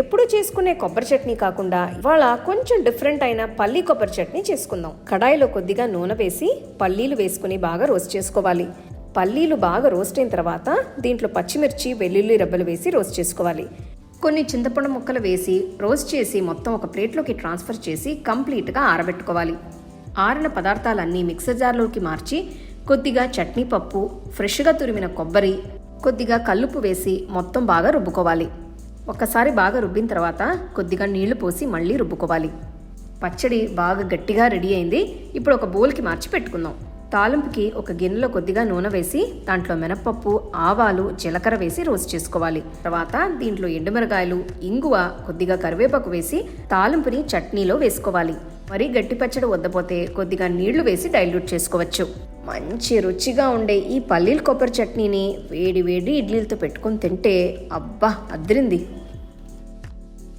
ఎప్పుడు చేసుకునే కొబ్బరి చట్నీ కాకుండా ఇవాళ కొంచెం డిఫరెంట్ అయిన పల్లీ కొబ్బరి చట్నీ చేసుకుందాం. కడాయిలో కొద్దిగా నూనె వేసి పల్లీలు వేసుకుని బాగా రోస్ట్ చేసుకోవాలి. పల్లీలు బాగా రోస్ట్ అయిన తర్వాత దీంట్లో పచ్చిమిర్చి వెల్లుల్లి రబ్బలు వేసి రోస్ట్ చేసుకోవాలి. కొన్ని చింతపండు ముక్కలు వేసి రోస్ట్ చేసి మొత్తం ఒక ప్లేట్లోకి ట్రాన్స్ఫర్ చేసి కంప్లీట్గా ఆరబెట్టుకోవాలి. ఆరిన పదార్థాలన్నీ మిక్సర్ జార్లోకి మార్చి కొద్దిగా చట్నీ పప్పు ఫ్రెష్గా తురిమిన కొబ్బరి కొద్దిగా కల్లుపు వేసి మొత్తం బాగా రుబ్బుకోవాలి. ఒక్కసారి బాగా రుబ్బిన తర్వాత కొద్దిగా నీళ్ళు పోసి మళ్ళీ రుబ్బుకోవాలి. పచ్చడి బాగా గట్టిగా రెడీ అయింది. ఇప్పుడు ఒక బౌల్కి మార్చి పెట్టుకుందాం. తాలింపుకి ఒక గిన్నెలో కొద్దిగా నూనె వేసి దాంట్లో మినపప్పు ఆవాలు జీలకర్ర వేసి రోస్ట్ చేసుకోవాలి. తర్వాత దీంట్లో ఎండుమిరగాయలు ఇంగువ కొద్దిగా కరివేపాకు వేసి తాలింపుని చట్నీలో వేసుకోవాలి. మరీ గట్టి పచ్చడి వద్దపోతే కొద్దిగా నీళ్ళు వేసి డైల్యూట్ చేసుకోవచ్చు. మంచి రుచిగా ఉండే ఈ పల్లీల కొబ్బరి చట్నీని వేడి వేడి ఇడ్లీలతో పెట్టుకొని తింటే అబ్బా అద్రింది.